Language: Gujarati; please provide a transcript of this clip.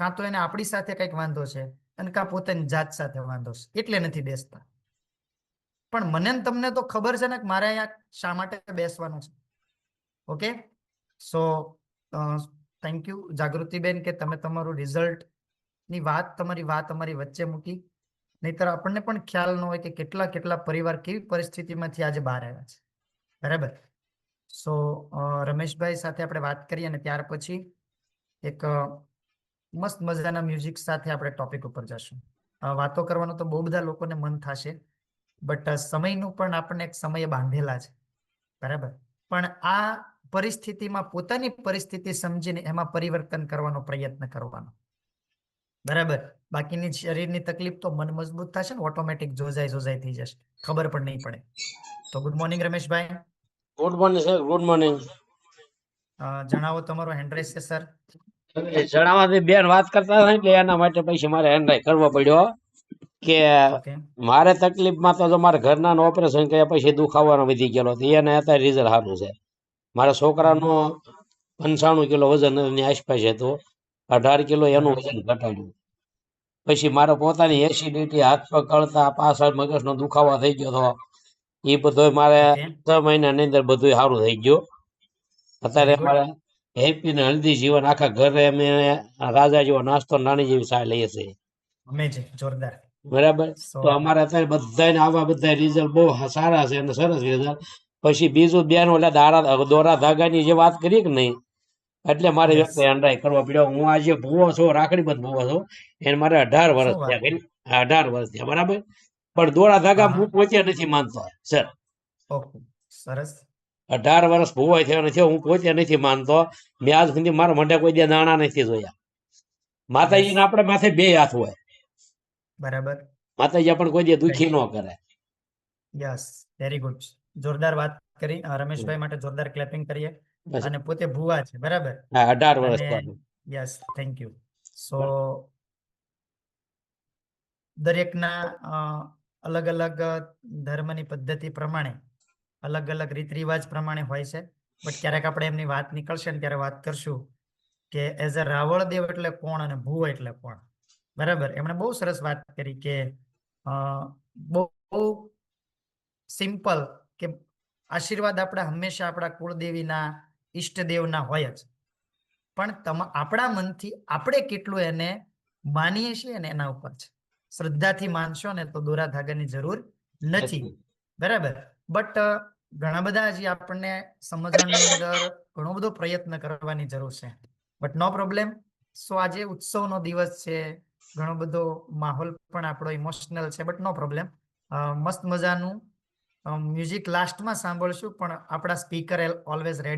કાં તો એને આપણી સાથે કંઈક વાંધો છે અને કાં પોતાની જાત સાથે વાંધો છે. એટલે નથી બેસતા. પણ મને તમને તો ખબર છે ને કે મારે અહીંયા શા માટે બેસવાનું છે. ઓકે? સો થેન્ક યુ જાગૃતિબેન, કે તમે તમારું રિઝલ્ટની વાત, તમારી વાત અમારી વચ્ચે મૂકી. નહીતર આપણને પણ ખ્યાલ ન હોય કે કેટલા કેટલા પરિવાર કેવી પરિસ્થિતિમાંથી આજે બહાર આવ્યા છે. બરાબર? સો રમેશભાઈ સાથે આપણે વાત કરીએ અને ત્યાર પછી એક મસ્ત મજાના મ્યુઝિક સાથે આપણે ટોપિક ઉપર જશું. વાતો કરવાનું તો બહુ બધા લોકોને મન થશે બટ સમયનું પણ આપણને એક સમય બાંધેલા છે. બરાબર? પણ આ પરિસ્થિતિમાં પોતાની પરિસ્થિતિ સમજીને એમાં પરિવર્તન કરવાનો પ્રયત્ન કરવાનો. બરાબર? બાકીની શરીરની તકલીફ તો મન મજબૂત થશે ને ઓટોમેટિક જોજાઈ જોજાઈ થઈ જશે. ખબર પણ નહીં પડે. તો good morning Rameshbhai. Good morning sir good morning જણાવો તમારો હેન્ડરેસ છે સર જણાવવાથી બેન વાત કરતા હતા એટલે એના માટે પછી મારે હેન્ડરાઈ કરવો પડ્યો. કે મારે તકલીફમાં તો મારા ઘરના ઓપરેશન કર્યા પછી દુખાવાનો વધી ગયેલો હતો એને અત્યારે રિઝલ્ટ સારું છે. મારા છોકરાનો પંચાણું કિલો વજન એની આસપાસ હતું. અઢાર કિલો એનું વજન ઘટાડ્યું. પછી મારે પોતાની એસિડિટી હાથ પગ કળતા પાછળ મગજનો દુખાવો થઈ ગયો હતો. એ બધો મારે છ મહિનાની અંદર બધું સારું થઈ ગયું. અત્યારે મારે હેપી ને હેલ્ધી જીવન આખા ઘરે અમે રાજા જેવો નાસ્તો નાની જેવી ચા લઈએ છીએ. અમેઝિંગ જોરદાર. બરાબર? તો અમારે અત્યારે બધાને આવા બધા રિઝલ્ટ બહુ સારા છે અને સરસ રિઝલ્ટ પછી બીજું બેન ઓલા દારા દોરા ધાગાની જે વાત કરી કે નહીં એટલે મારે. વ્યક્તિ અંડાઈ કરવા પડ્યો. હું આજે ભૂવો છું રાખડી બધ ભૂવો છું. એને મારે અઢાર વર્ષ થયા અઢાર વર્ષ થયા બરાબર? પણ દોરા ધાગા હું પહોંચ્યા નથી માનતો. સર. ઓકે. સરસ. અઢાર વર્ષ ભૂવાય થયો નથી હું પોતે નથી માનતો. મેં આજ સુધી મારા મોઢે કોઈ દે દાણા નથી જોયા. માતાજીને આપણે માથે બે હાથ હોય. બરાબર. માતાજી પણ કોઈ દે દુખી ન કરે. યસ વેરી ગુડ જોરદાર વાત કરી. રમેશભાઈ માટે જોરદાર ક્લેપિંગ કરીએ. અને પોતે ભુવા છે બરાબર? હા અઢાર વર્ષ યસ થેન્ક યુ સો દરેકના અલગ અલગ ધર્મની પદ્ધતિ પ્રમાણે અલગ અલગ રીત રિવાજ પ્રમાણે હોય છે. બટ ક્યારેક આપણે એમની વાત નીકળશે ને ત્યારે વાત કરશું કે એઝ અ રાવળદેવ એટલે કોણ અને ભૂ એટલે કોણ. બરાબર? એમણે બહુ સરસ વાત કરી કે બહુ સિમ્પલ કે આશીર્વાદ આપણા હંમેશા આપણા કુળદેવીના ઈષ્ટદેવના હોય જ. પણ તમા આપણા મનથી આપણે કેટલું એને માનીએ છીએ ને એના ઉપર છે શ્રદ્ધાથી માનશો ને તો દોરા ધાગાની જરૂર નથી. બરાબર? બટ ઘણા બધા હજી આપણને સમજવાની અંદર ઘણો બધો પ્રયત્ન કરવાની જરૂર છે. બટ નો પ્રોબ્લેમ સો આજે ઉત્સવનો દિવસ છે. ઘણો બધો માહોલ પણ આપણો ઇમોશનલ છે બટ નો પ્રોબ્લેમ મસ્ત મજાનું મ્યુઝિક લાસ્ટમાં સાંભળશું, પણ આપણા સ્પીકર ઓલવેઝ રેડી